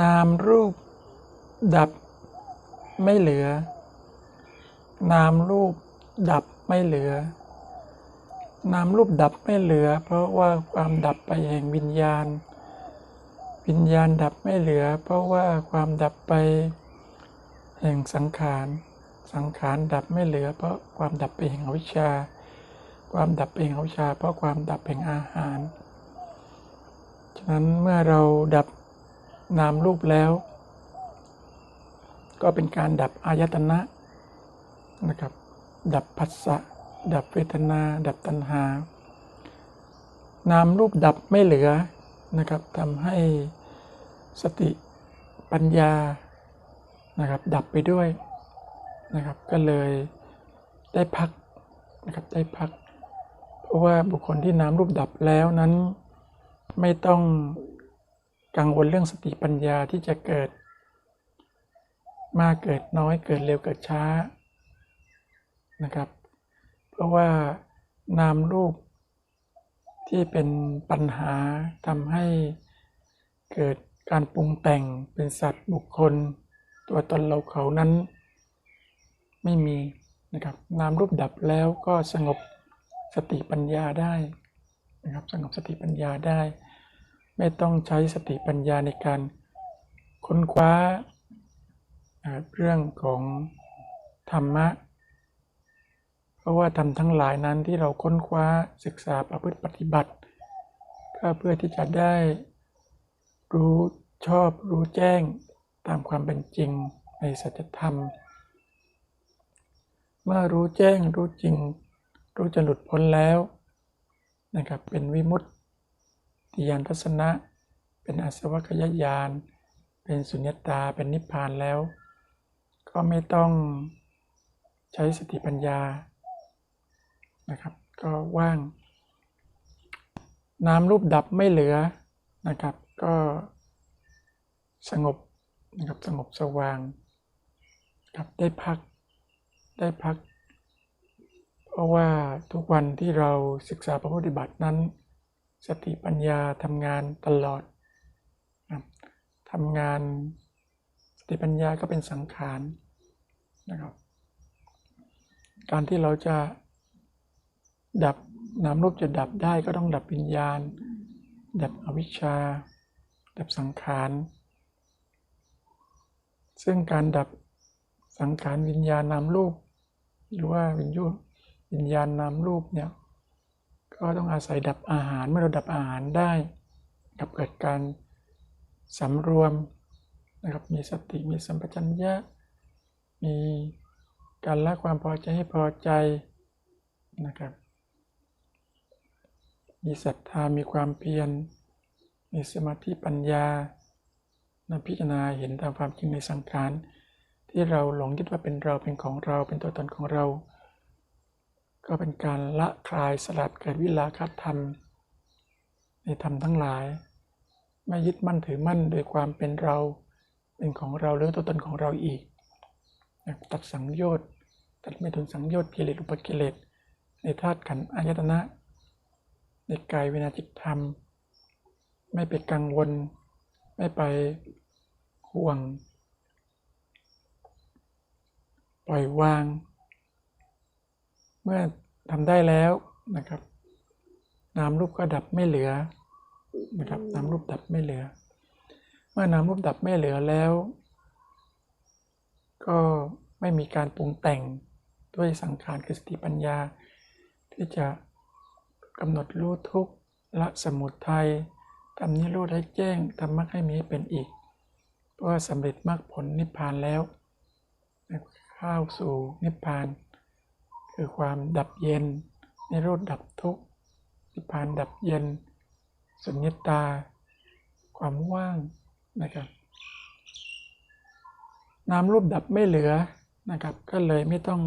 นามรูปดับไม่เหลือ นามรูปดับไม่เหลือ นามรูปดับไม่เหลือ เพราะว่าความดับไปแห่งวิญญาณ วิญญาณดับไม่เหลือ เพราะว่าความดับไปแห่งสังขาร สังขารดับไม่เหลือ เพราะความดับไปแห่งอวิชชา ความดับไปแห่งอวิชชา เพราะความดับแห่งอาหาร ฉะนั้นเมื่อเราดับ นามรูปแล้ว ก็เป็นการดับอายตนะนะครับ ดับผัสสะดับเวทนา ดับตัณหา นามรูปดับไม่เหลือนะครับทำให้สติปัญญานะครับ ดับไปด้วยนะครับ ก็เลยได้พักนะครับได้พัก เพราะว่าบุคคลที่นามรูปดับแล้วนั้น ไม่ต้อง กังวลเรื่องสติปัญญาที่จะเกิด มากเกิดน้อยเกิดเร็วเกิดช้านะครับ เพราะว่านามรูปที่เป็นปัญหาทำให้เกิดการปรุงแต่งเป็นสัตว์บุคคล ตัวตนเราเขานั้น ไม่มีนะครับนามรูปดับแล้วก็สงบสติปัญญาได้นะครับสงบสติปัญญาได้ ไม่ต้องใช้สติปัญญาในการค้นคว้าเรื่องของธรรมะ เพราะว่าธรรมทั้งหลายนั้นที่เราค้นคว้าศึกษาประพฤติปฏิบัติ ก็เพื่อที่จะได้รู้ชอบรู้แจ้งตามความเป็นจริงในสัจธรรม เมื่อรู้แจ้งรู้จริง รู้จะหลุดพ้นแล้วนะครับเป็นวิมุตติ ติยานทัศนะ เป็นอสวัคยญาณ เป็นสุญญตา เป็นนิพพานแล้ว ก็ไม่ต้องใช้สติปัญญา นะครับ ก็ว่าง น้ำรูปดับไม่เหลือ นะครับ ก็สงบ นะครับ สงบสว่างครับได้พัก ได้พัก เพราะว่าทุกวันที่เราศึกษาพระพุทธบัตินั้น สติปัญญาทำงานตลอดทำงานสติปัญญาก็เป็นสังขารนะครับ การที่เราจะดับนามรูปจะดับได้ก็ต้องดับวิญญาณ ดับอวิชชา ดับสังขาร ซึ่งการดับสังขารวิญญาณนามรูป หรือว่าวิญญาณวิญญาณนามรูปเนี่ย ก็ต้องอาศัยดับอาหาร เมื่อเราดับอาหารได้กับเกิดการสำรวมนะครับ มีสติ มีสัมปชัญญะ มีการละความพอใจให้พอใจนะครับ มีศรัทธา มีความเพียร มีสมาธิปัญญานพิจารณาเห็นตามความจริงในสังขารที่เราหลงยึดว่าเป็นเราเป็นของเราเป็นตัวตนของเรา ก็เป็นการละคลายสลัดเกิดวิลาคธรรม ในธรรมทั้งหลาย ไม่ยึดมั่นถือมั่นโดยความเป็นเรา เป็นของเราหรือตัวตนของเราอีก ตัดสังโยชน์ตัดไม่ถึงสังโยชน์กิเลสอุปกิเลสในธาตุขันธ์อายตนะในกายเวนาจิตธรรม ไม่ไปกังวล ไม่ไปห่วง ปล่อยวาง เมื่อทำได้แล้วนะครับ นามรูปก็ดับไม่เหลือนะครับนามรูปดับไม่เหลือ เมื่อนามรูปดับไม่เหลือแล้ว ก็ไม่มีการปรุงแต่งด้วยสังขารคือสติปัญญา ที่จะกำหนดรู้ทุกข์ละสมุทัยทำนิโรธให้แจ้งทำมรรคให้มีเป็นอีก เพราะว่าสำเร็จมรรคผลนิพพานแล้วเข้าสู่นิพพาน คือความดับเย็นนิโรธดับทุกข์นิพพานดับเย็น สุญญตา ความว่างนะครับนามรูปดับไม่เหลือนะครับ ก็เลยไม่ต้อง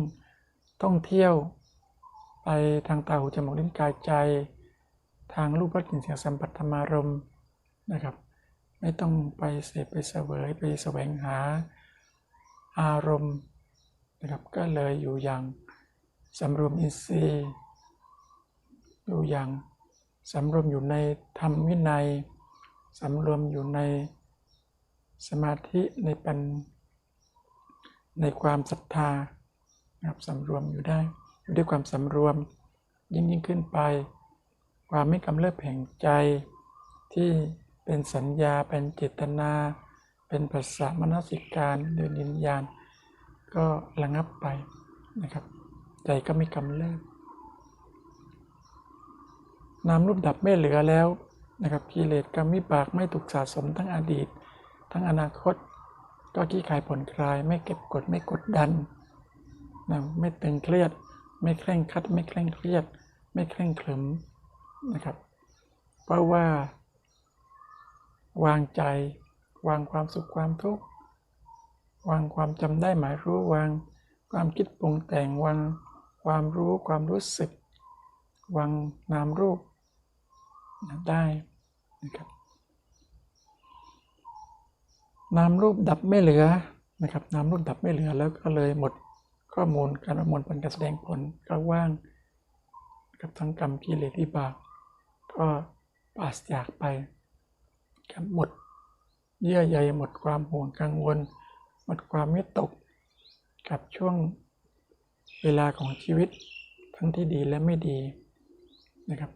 ท่องเที่ยวไปทางตาหูจมูกลิ้นกายใจ ทางรูปรสกลิ่นเสียงสัมผัสธรรมารมนะครับ ไม่ต้องไปเสพไปเสวยไปแสวงหาอารมณ์นะครับก็เลยอยู่อย่าง สำรวมอินทรีย์ อยู่อย่างสำรวมอยู่ในธรรมวินัยสำรวมอยู่ในสมาธิในปัญในความศรัทธานะครับสำรวมอยู่ได้ อยู่ด้วยความสำรวมยิ่งยิ่งขึ้นไป ความไม่กำเริบแห่งใจที่เป็นสัญญาเป็นเจตนา เป็นภาษามนสิการเดินวิญญาณก็ระงับไปนะครับ ใจก็ไม่กำเริบนามรูปดับไม่เหลือแล้วนะครับกิเลสกรรมวิบากไม่ถูกสะสมทั้งอดีต ทั้งอนาคต ก็ขี้คายผ่อนคลาย ไม่เก็บกดไม่กดดันนะไม่ตึงเครียด ไม่เคร่งคัด ไม่เคร่งเครียด ไม่เคร่งขรึมนะครับ เพราะว่า วางใจ วางความสุขความทุกข์วางความจำได้หมายรู้วางความคิดปรุงแต่งวาง ความรู้ความรู้สึกวางนามรูปได้นะครับนามรูปดับไม่เหลือนะครับนามรูปดับไม่เหลือแล้วก็เลยหมดข้อมูลการประมวลผลการแสดงผลก็ว่างกับทั้งกรรมกิเลสวิบากก็ปราศจากไปครับหมดเยื่อใยหมดความห่วงกังวล หมดความวิตกกับช่วง เวลาของชีวิตทั้งที่ดีและไม่ดีนะครับ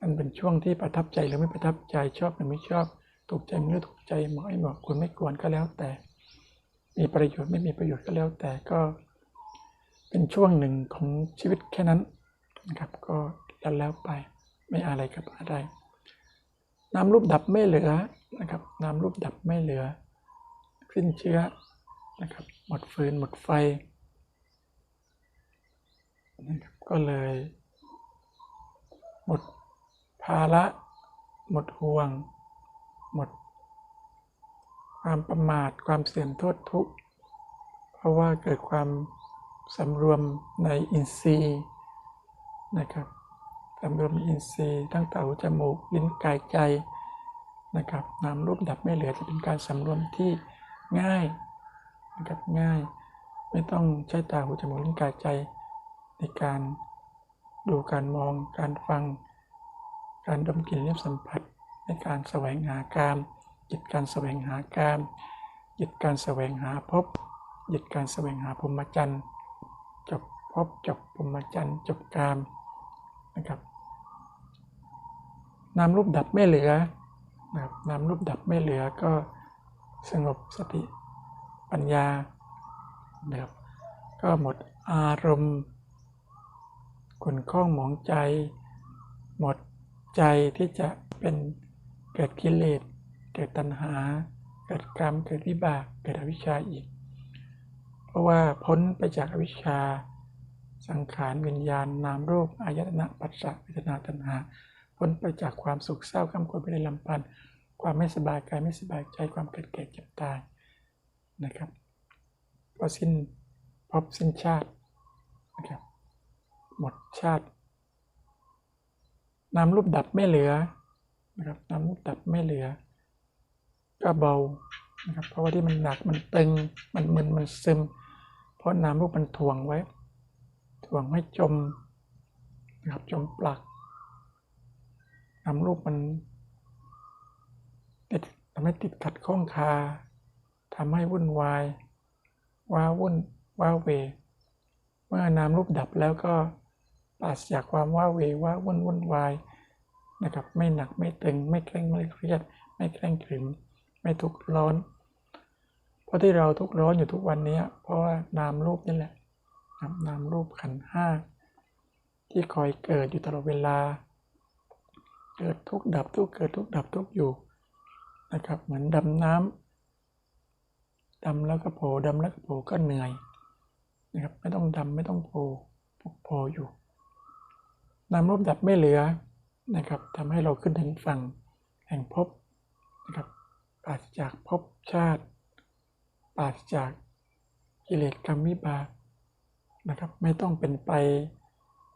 มันเป็นช่วงที่ประทับใจหรือไม่ประทับใจชอบหรือไม่ชอบ ถูกใจหรือถูกใจเหมาะไม่เหมาะควรไม่ควรก็แล้วแต่ มีประโยชน์ไม่มีประโยชน์ก็แล้วแต่ก็ เป็นช่วงหนึ่งของชีวิตแค่นั้นนะครับ ก็แล้วแล้วไปไม่อะไรกับอะไร น้ำรูปดับไม่เหลือนะครับ น้ำรูปดับไม่เหลือสิ้นเชื้อนะครับ หมดฟืนหมดไฟ ก็เลยหมดภาระ หมดห่วง หมด ความประมาทความเสื่อมโทษทุกข์เพราะว่าเกิดความสำรวมในอินทรีย์นะครับสำรวมอินทรีย์ตั้งต่หูจมูกลิ้นกายใจนะครับนามรูปดับไม่เหลือจะเป็นการสำรวมที่ง่ายนะครับง่าย ไม่ต้องใช้ตาหูจมูกลิ้นกายใจ ในการดูการมอง การฟัง การดมกลิ่นเลียบสัมผัส ในการแสวงหากามหยุดการแสวงหากามหยุดการแสวงหาพบหยุดการแสวงหาพรหมจรรย์จบพบจบพรหมจรรย์จบกามนะครับนามรูปดับไม่เหลือนะครับนามรูปดับไม่เหลือก็สงบสติปัญญานะครับก็หมดอารมณ์ ขุนข้องหมองใจ หมดใจที่จะเป็นเกิดกิเลส เกิดตัณหา เกิดกรรม เกิดวิบาก เกิดอวิชชาอีก เพราะว่าพ้นไปจากอวิชชา สังขารวิญญาณนามรูปอายตนะปัจจัเวทนาตัณหา พ้นไปจากความสุขเศร้าข้ามควรไปในลำพันธ์ความไม่สบายกายไม่สบายใจความเกิดแก่เจ็บตายนะครับก็สิ้นพบสิ้นชาตินะครับ หมดชาตินามรูปดับไม่เหลือนะครับนามรูปดับไม่เหลือ ก็เบานะครับเพราะว่าที่มันหนักมันตึงมันมึนมันซึม เพราะนามรูปมันถ่วงไว้ถ่วงให้จมนะครับจมปลักนามรูปมันติดทำให้ติดขัดข้องคาทำให้วุ่นวายว้าวุ่นว้าเว เมื่อนามรูปดับแล้วก็ ปราศจากความว้าเวว้าวุ่นวุ่นวายนะครับไม่หนักไม่ตึง ไม่เคร่งไม่เครียด ไม่เคร่งขรึม ไม่ทุกข์ร้อน เพราะที่เราทุกข์ร้อนอยู่ทุกวันนี้เพราะว่านามรูปนี่แหละนามรูปขันห้าที่คอยเกิดอยู่ตลอดเวลา เกิดทุกดับทุกเกิดทุกดับทุกอยู่นะครับเหมือนดำน้ำดำแล้วก็โผล่ดำแล้วก็โผล่ก็เหนื่อยนะครับไม่ต้องดำไม่ต้องโผล่โผล่อยู่ นามรูปดับไม่เหลือนะครับทำให้เราขึ้นถึงฝั่งแห่งภพนะครับปราศจากภพชาติปราศจากกิเลสกรรมวิบากนะครับ ไม่ต้องเป็นไป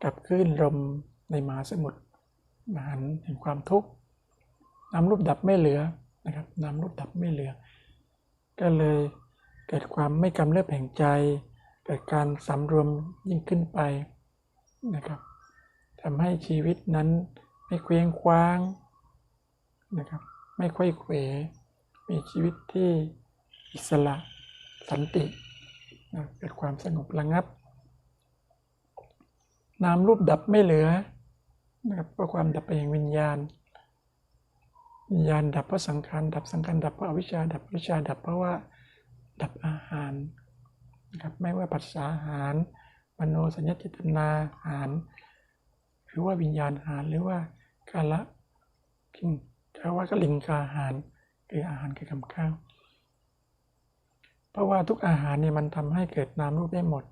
กับคลื่นลมในมหาสมุทรมหันแห่งความทุกข์นามรูปดับไม่เหลือนะครับนามรูปดับไม่เหลือ ก็เลยเกิดความไม่กำเริบแห่งใจ เกิดการสำรวมยิ่งขึ้นไปนะครับ ทำให้ชีวิตนั้นไม่เคว้งคว้างนะครับ ไม่ค่อยเขวมีชีวิตที่อิสระสันตินะเกิดความสงบระงับ นามรูปดับไม่เหลือนะครับเพราะความดับไปแห่งวิญญาณ วิญญาณดับเพราะสังขารดับสังขารดับเพราะอวิชชาดับอวิชชาดับเพราะว่าดับอาหารนะครับไม่ว่าปัสสาอาหารมโนสัญญาเจตนาอาหาร หรือว่าวิญญาณอาหารหรือว่ากาละกินกาว่ากลิงกาอาหารคืออาหารคือคำข้าวเพราะว่าทุกอาหารเนี่ยมันทำให้เกิดนามรูปได้หมด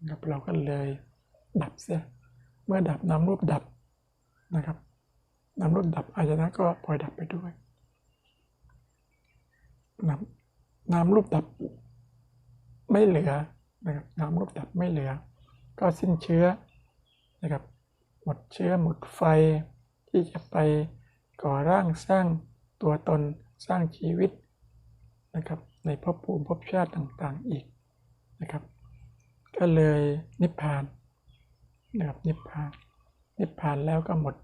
นะครับเราก็เลยดับเสียเมื่อดับนามรูปดับนะครับนามรูปดับอายนะก็พลอยดับไปด้วยนามนามรูปดับไม่เหลือนะครับนามรูปดับไม่เหลือ ก็สิ้นเชื้อนะครับ หมดเชื้อหมดไฟ ที่จะไปก่อร่างสร้างตัวตนสร้างชีวิตนะครับในภพภูมิภพชาติต่างๆอีกนะครับ ก็เลยนิพพานนะครับนิพพาน นิพพานแล้วก็หมด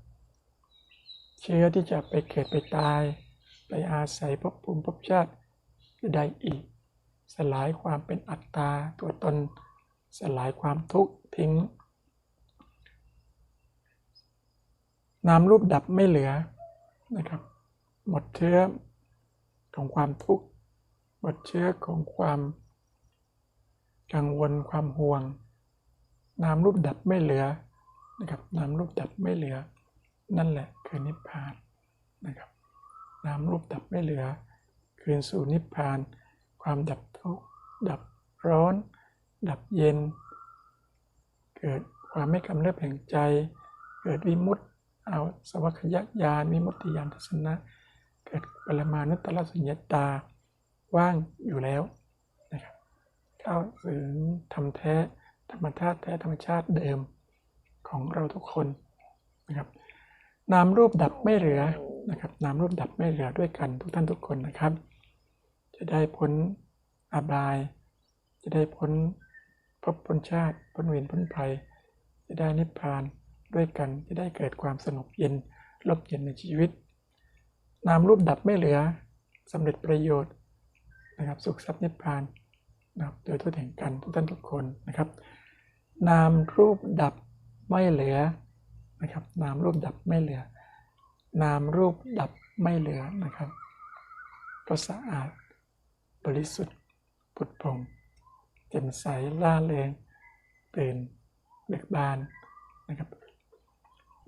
เชื้อที่จะไปเกิดไปตาย ไปอาศัยภพภูมิภพชาติใดอีก สลายความเป็นอัตตาตัวตน สลายความทุกข์ทิ้ง นามรูปดับไม่เหลือนะครับ หมดเชื้อของความทุกข์ หมดเชื้อของความกังวลความห่วง นามรูปดับไม่เหลือนะครับ นามรูปดับไม่เหลือ นั่นแหละคือนิพพานนะครับ นามรูปดับไม่เหลือ คืนสู่นิพพาน ความดับทุกข์ดับร้อน ดับเย็น เกิดความไม่กำเริบแห่งใจ เกิดวิมุตติ เอาสวัคยญาณวิมุตติญาณทัศนะ เกิดปรมานุตตรสุญญตา ว่างอยู่แล้วนะครับเข้าถึงธรรมแท้ธรรมธาตุแท้ธรรมชาติเดิมของเราทุกคนนะครับนามรูปดับไม่เหลือนะครับนามรูปดับไม่เหลือด้วยกันทุกท่านทุกคนนะครับ จะได้พ้นอบาย จะได้พ้นภพพ้นชาติพ้นเวรพ้นภัย จะได้นิพพาน ด้วยกันจะได้เกิดความสงบเย็นร่มเย็นในชีวิต นามรูปดับไม่เหลือสำเร็จประโยชน์นะครับสุขทรัพย์นิพพานนะครับโดยทั่วถึงกันทุกท่านทุกคนนะครับ นามรูปดับไม่เหลือนะครับนามรูปดับไม่เหลือ นามรูปดับไม่เหลือนะครับก็สะอาด บริสุทธิ์ผุดผ่องแจ่มใสล่าเริงตื่นเบิกบานนะครับ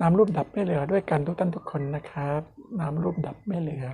นามรูปดับไม่เหลือด้วยกันทุกท่านทุกคนนะครับนามรูปดับไม่เหลือ